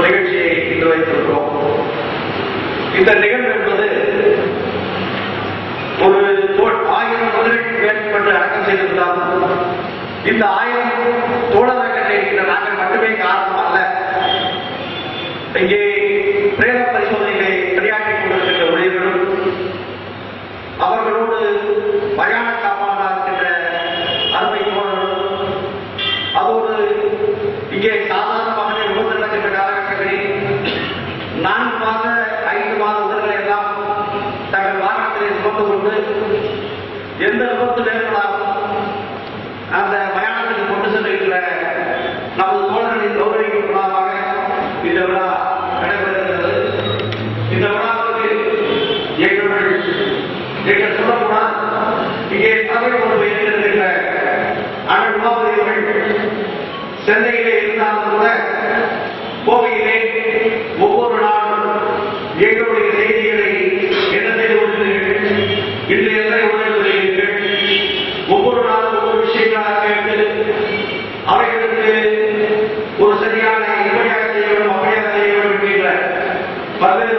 நிகழ்ச்சியை இன்று இந்த நிகழ்வு என்பது ஒரு ஆயிரம் முதலீட்டு வேண்டும் இந்த ஆயிரம் தோழர்கள் நாங்கள் மட்டுமே காரணம் அல்ல. இங்கே வாகனத்திலே சுமந்து எந்த விபத்து நேர்ந்தாலும் அந்த மயானத்துக்கு கொண்டு செல்கின்ற நமது தோழர்களின் கௌரவிக்கும் விழாவாக இந்த விழா நடைபெறுகிறது. இந்த விழாவுக்கு எங்கள் எங்கள் சொல்லக்கூடாது. இங்கே தமிழ் கொண்டு வைத்திருக்கின்ற அண்ணன் உமாபதி சென்னையிலே இருந்தாலும் கூட அவைகளுக்கு ஒரு சரியான எப்படியாக செய்ய வேண்டும் அப்படியாக செய்ய வேண்டும் என்கின்ற பல்வேறு